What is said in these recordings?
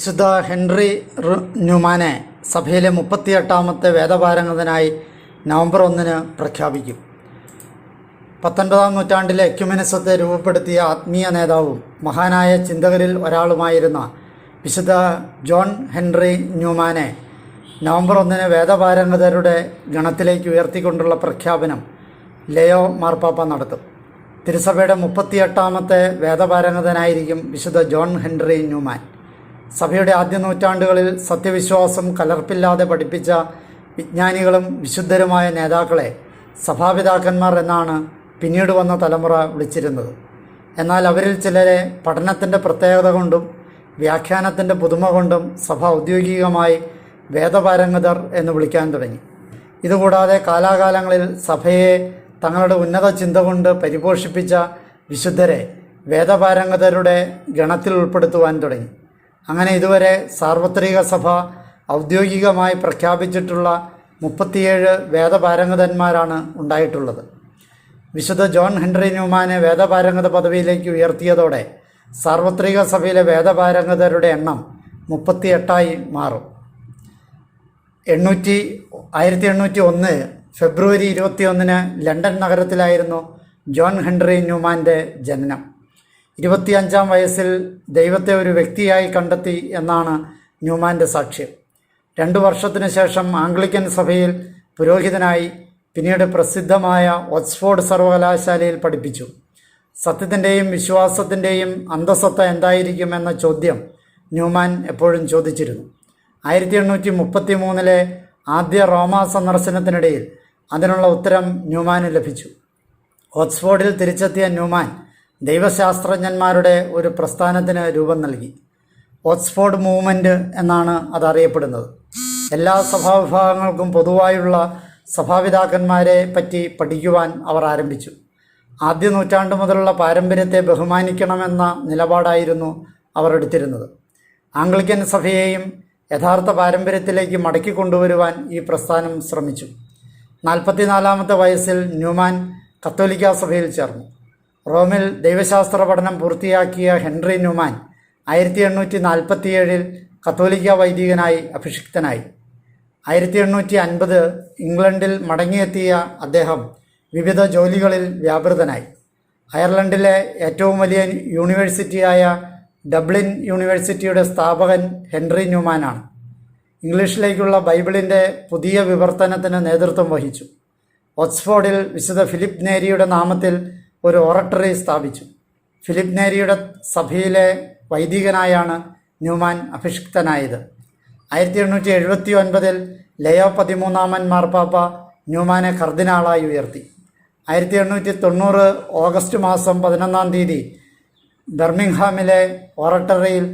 വിശുദ്ധ ഹെൻറി ന്യൂമാനെ സഭയിലെ മുപ്പത്തിയെട്ടാമത്തെ വേദപാരംഗതനായി നവംബർ ഒന്നിന് പ്രഖ്യാപിക്കും. പത്തൊൻപതാം നൂറ്റാണ്ടിലെ എക്യുമിനിസത്തെ രൂപപ്പെടുത്തിയ ആത്മീയ നേതാവും മഹാനായ ചിന്തകരിൽ ഒരാളുമായിരുന്ന വിശുദ്ധ ജോൺ ഹെൻറി ന്യൂമാനെ നവംബർ ഒന്നിന് വേദപാരംഗതരുടെ ഗണത്തിലേക്ക് ഉയർത്തിക്കൊണ്ടുള്ള പ്രഖ്യാപനം ലയോ മാർപ്പാപ്പ നടത്തും. തിരുസഭയുടെ മുപ്പത്തിയെട്ടാമത്തെ വേദപാരംഗതനായിരിക്കും വിശുദ്ധ ജോൺ ഹെൻറി ന്യൂമാൻ. സഭയുടെ ആദ്യ നൂറ്റാണ്ടുകളിൽ സത്യവിശ്വാസം കലർപ്പില്ലാതെ പഠിപ്പിച്ച വിജ്ഞാനികളും വിശുദ്ധരുമായ നേതാക്കളെ സഭാപിതാക്കന്മാർ എന്നാണ് പിന്നീട് വന്ന തലമുറ വിളിച്ചിരുന്നത്. എന്നാൽ അവരിൽ ചിലരെ പഠനത്തിന്റെ പ്രത്യേകത കൊണ്ടും വ്യാഖ്യാനത്തിന്റെ പുതുമ കൊണ്ടും സഭ ഔദ്യോഗികമായി വേദപാരംഗതർ എന്ന് വിളിക്കാൻ തുടങ്ങി. ഇതുകൂടാതെ കാലാകാലങ്ങളിൽ സഭയെ തങ്ങളുടെ ഉന്നത ചിന്ത കൊണ്ട് പരിപോഷിപ്പിച്ച വിശുദ്ധരെ വേദപാരംഗതരുടെ ഗണത്തിൽ ഉൾപ്പെടുത്തുവാൻ തുടങ്ങി. അങ്ങനെ ഇതുവരെ സാർവത്രിക സഭ ഔദ്യോഗികമായി പ്രഖ്യാപിച്ചിട്ടുള്ള മുപ്പത്തിയേഴ് വേദപാരംഗതന്മാരാണ് ഉണ്ടായിട്ടുള്ളത്. വിശുദ്ധ ജോൺ ഹെൻറി ന്യൂമാനെ വേദപാരംഗത പദവിയിലേക്ക് ഉയർത്തിയതോടെ സാർവത്രിക സഭയിലെ വേദപാരംഗതരുടെ എണ്ണം മുപ്പത്തിയെട്ടായി മാറും. എണ്ണൂറ്റി ആയിരത്തി എണ്ണൂറ്റി ഒന്ന് ഫെബ്രുവരി ഇരുപത്തിയൊന്നിന് ലണ്ടൻ നഗരത്തിലായിരുന്നു ജോൺ ഹെൻറി ന്യൂമാന്റെ ജനനം. ഇരുപത്തിയഞ്ചാം വയസ്സിൽ ദൈവത്തെ ഒരു വ്യക്തിയായി കണ്ടെത്തി എന്നാണ് ന്യൂമാന്റെ സാക്ഷ്യം. രണ്ടു വർഷത്തിനു ശേഷം ആംഗ്ലിക്കൻ സഭയിൽ പുരോഹിതനായി പിന്നീട് പ്രസിദ്ധമായ ഓക്സ്ഫോർഡ് സർവകലാശാലയിൽ പഠിപ്പിച്ചു. സത്യത്തിന്റെയും വിശ്വാസത്തിന്റെയും അന്തസത്ത എന്തായിരിക്കും എന്ന ചോദ്യം ന്യൂമാൻ എപ്പോഴും ചോദിച്ചിരുന്നു. ആയിരത്തി എണ്ണൂറ്റി മുപ്പത്തി മൂന്നിലെ ആദ്യ റോമ സന്ദർശനത്തിനിടയിൽ അതിനുള്ള ഉത്തരം ന്യൂമാന് ലഭിച്ചു. ഓക്സ്ഫോർഡിൽ തിരിച്ചെത്തിയ ന്യൂമാൻ ദൈവശാസ്ത്രജ്ഞന്മാരുടെ ഒരു പ്രസ്ഥാനത്തിന് രൂപം നൽകി. ഓക്സ്ഫോർഡ് മൂവ്മെന്റ് എന്നാണ് അതറിയപ്പെടുന്നത്. എല്ലാ സഭാവിഭാഗങ്ങൾക്കും പൊതുവായുള്ള സഭാപിതാക്കന്മാരെ പറ്റി പഠിക്കുവാൻ അവർ ആരംഭിച്ചു. ആദ്യ നൂറ്റാണ്ട് മുതലുള്ള പാരമ്പര്യത്തെ ബഹുമാനിക്കണമെന്ന നിലപാടായിരുന്നു അവർ എടുത്തിരുന്നത്. ആംഗ്ലിക്കൻ സഭയെയും യഥാർത്ഥ പാരമ്പര്യത്തിലേക്ക് മടക്കി കൊണ്ടുവരുവാൻ ഈ പ്രസ്ഥാനം ശ്രമിച്ചു. നാൽപ്പത്തിനാലാമത്തെ വയസ്സിൽ ന്യൂമാൻ കത്തോലിക്ക സഭയിൽ ചേർന്നു. റോമിൽ ദൈവശാസ്ത്ര പഠനം പൂർത്തിയാക്കിയ ഹെൻറി ന്യൂമാൻ ആയിരത്തി എണ്ണൂറ്റി നാൽപ്പത്തിയേഴിൽ കത്തോലിക്ക വൈദികനായി അഭിഷിക്തനായി. ആയിരത്തി എണ്ണൂറ്റി അൻപത് ഇംഗ്ലണ്ടിൽ മടങ്ങിയെത്തിയ അദ്ദേഹം വിവിധ ജോലികളിൽ വ്യാപൃതനായി. അയർലൻഡിലെ ഏറ്റവും വലിയ യൂണിവേഴ്സിറ്റിയായ ഡബ്ലിൻ യൂണിവേഴ്സിറ്റിയുടെ സ്ഥാപകൻ ഹെൻറി ന്യൂമാനാണ്. ഇംഗ്ലീഷിലേക്കുള്ള ബൈബിളിന്റെ പുതിയ വിവർത്തനത്തിന് നേതൃത്വം വഹിച്ചു. ഓക്സ്ഫോർഡിൽ വിശുദ്ധ ഫിലിപ്പ് നേരിയുടെ നാമത്തിൽ ഒരു ഓറട്ടറി സ്ഥാപിച്ചു. ഫിലിപ്പ് നേരിയുടെ സഭയിലെ വൈദികനായാണ് ന്യൂമാൻ അഭിഷിക്തനായത്. ആയിരത്തി എണ്ണൂറ്റി എഴുപത്തി ഒൻപതിൽ ലയോ പതിമൂന്നാമൻ മാർപ്പാപ്പ ന്യൂമാനെ കർദിനാളായി ഉയർത്തി. ആയിരത്തി എണ്ണൂറ്റി തൊണ്ണൂറ് ഓഗസ്റ്റ് മാസം പതിനൊന്നാം തീയതി ബെർമിംഗ്ഹാമിലെ ഓറട്ടറിയിൽ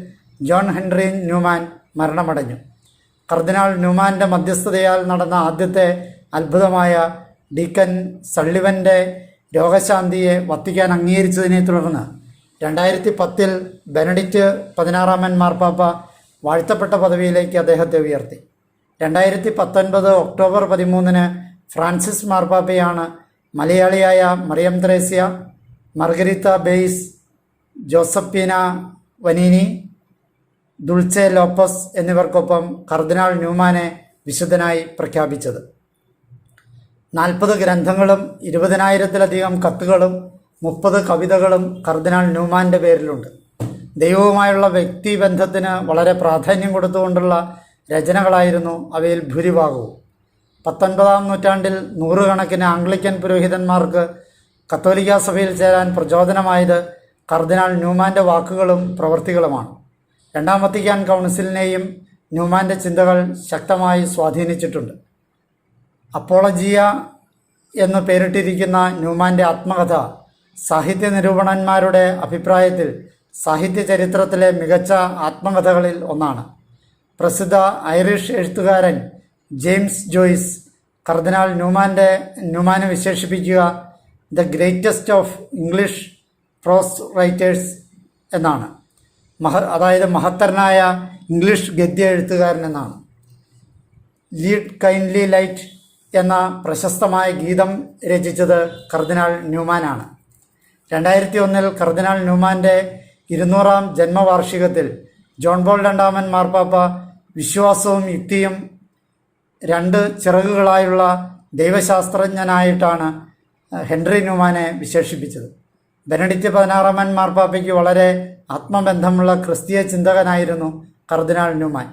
ജോൺ ഹെൻറി ന്യൂമാൻ മരണമടഞ്ഞു. കർദിനാൾ ന്യൂമാന്റെ മധ്യസ്ഥതയാൽ നടന്ന ആദ്യത്തെ അത്ഭുതമായ ഡീക്കൻ സള്ളിവന്റെ രോഗശാന്തിയെ വത്തിക്കാൻ അംഗീകരിച്ചതിനെ തുടർന്ന് രണ്ടായിരത്തി പത്തിൽ ബെനഡിക്റ്റ് പതിനാറാമൻ മാർപ്പാപ്പ വാഴ്ത്തപ്പെട്ട പദവിയിലേക്ക് അദ്ദേഹത്തെ ഉയർത്തി. രണ്ടായിരത്തി പത്തൊൻപത് ഒക്ടോബർ പതിമൂന്നിന് ഫ്രാൻസിസ് മാർപ്പാപ്പയാണ് മലയാളിയായ Mariam Thresia Marguerite Bays Josephina Vannini Dulce Lopes എന്നിവർക്കൊപ്പം കർദിനാൾ ന്യൂമാനെ വിശുദ്ധനായി പ്രഖ്യാപിച്ചത്. നാൽപ്പത് ഗ്രന്ഥങ്ങളും ഇരുപതിനായിരത്തിലധികം കത്തുകളും മുപ്പത് കവിതകളും കർദിനാൾ ന്യൂമാന്റെ പേരിലുണ്ട്. ദൈവവുമായുള്ള വ്യക്തിബന്ധത്തിന് വളരെ പ്രാധാന്യം കൊടുത്തുകൊണ്ടുള്ള രചനകളായിരുന്നു അവയിൽ ഭൂരിഭാഗവും. പത്തൊൻപതാം നൂറ്റാണ്ടിൽ നൂറുകണക്കിന് ആംഗ്ലിക്കൻ പുരോഹിതന്മാർക്ക് കത്തോലിക്ക സഭയിൽ ചേരാൻ പ്രചോദനമായത് കർദിനാൾ ന്യൂമാന്റെ വാക്കുകളും പ്രവൃത്തികളുമാണ്. രണ്ടാം വത്തിക്കാൻ കൗൺസിലിനെയും ന്യൂമാന്റെ ചിന്തകൾ ശക്തമായി സ്വാധീനിച്ചിട്ടുണ്ട്. അപ്പോളജിയ എന്ന് പേരിട്ടിരിക്കുന്ന ന്യൂമാന്റെ ആത്മകഥ സാഹിത്യ നിരൂപണന്മാരുടെ അഭിപ്രായത്തിൽ സാഹിത്യ ചരിത്രത്തിലെ മികച്ച ആത്മകഥകളിൽ ഒന്നാണ്. പ്രസിദ്ധ ഐറിഷ് എഴുത്തുകാരൻ ജെയിംസ് ജോയ്സ് കർദിനാൾ ന്യൂമാന്റെ ന്യൂമാനെ വിശേഷിപ്പിക്കുക the greatest of English prose writers എന്നാണ്. മഹ അതായത് മഹത്തരനായ ഇംഗ്ലീഷ് ഗദ്യ എഴുത്തുകാരൻ എന്നാണ്. ലീഡ് കൈൻഡ്ലി ലൈറ്റ് എന്ന പ്രശസ്തമായ ഗീതം രചിച്ചത് കർദിനാൾ ന്യൂമാനാണ്. രണ്ടായിരത്തി ഒന്നിൽ കർദിനാൾ ന്യൂമാന്റെ ഇരുന്നൂറാം ജന്മവാർഷികത്തിൽ ജോൺ ബോൾ രണ്ടാമൻ മാർപ്പാപ്പ വിശ്വാസവും യുക്തിയും രണ്ട് ചിറകുകളായുള്ള ദൈവശാസ്ത്രജ്ഞനായിട്ടാണ് ഹെൻറി ന്യൂമാനെ വിശേഷിപ്പിച്ചത്. ബെനഡിക്റ്റ് പതിനാറാമൻ മാർപ്പാപ്പയ്ക്ക് വളരെ ആത്മബന്ധമുള്ള ക്രിസ്തീയ ചിന്തകനായിരുന്നു കർദിനാൾ ന്യൂമാൻ.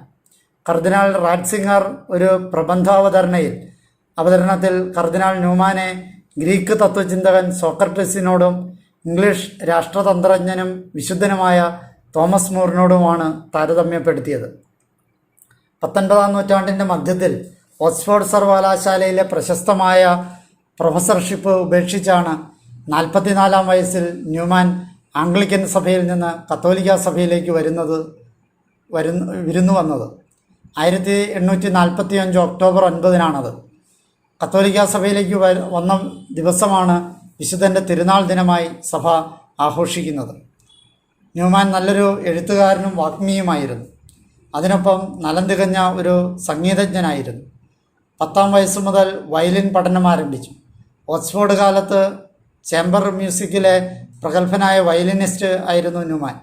കർദിനാൾ റാറ്റ്സിംഗർ ഒരു പ്രബന്ധാവതരണയിൽ അവതരണത്തിൽ കർദിനാൾ ന്യൂമാനെ ഗ്രീക്ക് തത്വചിന്തകൻ സോക്രട്ടസിനോടും ഇംഗ്ലീഷ് രാഷ്ട്രതന്ത്രജ്ഞനും വിശുദ്ധനുമായ തോമസ് മൂറിനോടുമാണ് താരതമ്യപ്പെടുത്തിയത്. പത്തൊൻപതാം നൂറ്റാണ്ടിന്റെ മധ്യത്തിൽ ഓക്സ്ഫോർഡ് സർവകലാശാലയിലെ പ്രശസ്തമായ പ്രൊഫസർഷിപ്പ് ഉപേക്ഷിച്ചാണ് നാൽപ്പത്തിനാലാം വയസ്സിൽ ന്യൂമാൻ ആംഗ്ലിക്കൻ സഭയിൽ നിന്ന് കത്തോലിക്ക സഭയിലേക്ക് വരുന്നത് വരുന്നു വിരുന്നു വന്നത്. ആയിരത്തി എണ്ണൂറ്റി നാൽപ്പത്തി അഞ്ച് ഒക്ടോബർ ഒൻപതിനാണത്. കത്തോലിക്ക സഭയിലേക്ക് വന്ന ദിവസമാണ് വിശുദ്ധന്റെ തിരുനാൾ ദിനമായി സഭ ആഘോഷിക്കുന്നത്. ന്യൂമാൻ നല്ലൊരു എഴുത്തുകാരനും വാഗ്മിയുമായിരുന്നു. അതിനൊപ്പം നലം തികഞ്ഞ ഒരു സംഗീതജ്ഞനായിരുന്നു. പത്താം വയസ്സ് മുതൽ വയലിൻ പഠനം ആരംഭിച്ചു. ഓക്സ്ഫോർഡ് കാലത്ത് ചേംബർ മ്യൂസിക്കിലെ പ്രഗത്ഭനായ വയലിനിസ്റ്റ് ആയിരുന്നു ന്യൂമാൻ.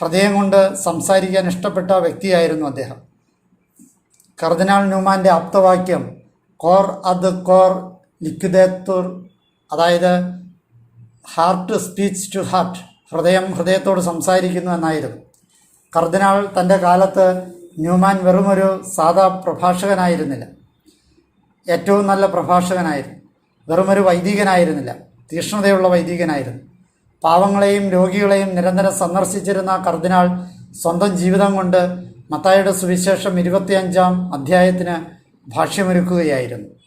ഹൃദയം കൊണ്ട് സംസാരിക്കാൻ ഇഷ്ടപ്പെട്ട വ്യക്തിയായിരുന്നു അദ്ദേഹം. കർദിനാൾ ന്യൂമാന്റെ ആപ്തവാക്യം കോർ അത് കോർ ലിക്വിദേത്തുർ അതായത് ഹാർട്ട് സ്പീച്ച് ടു ഹാർട്ട് ഹൃദയം ഹൃദയത്തോട് സംസാരിക്കുന്നു എന്നായിരുന്നു. കർദിനാൾ തന്റെ കാലത്ത് ന്യൂമാൻ വെറുമൊരു സാധാ പ്രഭാഷകനായിരുന്നില്ല. ഏറ്റവും നല്ല പ്രഭാഷകനായിരുന്നു. വെറുമൊരു വൈദികനായിരുന്നില്ല. തീക്ഷ്ണതയുള്ള വൈദികനായിരുന്നു. പാവങ്ങളെയും രോഗികളെയും നിരന്തരം സന്ദർശിച്ചിരുന്ന കർദിനാൾ സ്വന്തം ജീവിതം കൊണ്ട് മത്തായുടെ സുവിശേഷം ഇരുപത്തിയഞ്ചാം അധ്യായത്തിന് ഭാഷ്യമൊരുക്കുകയായിരുന്നു.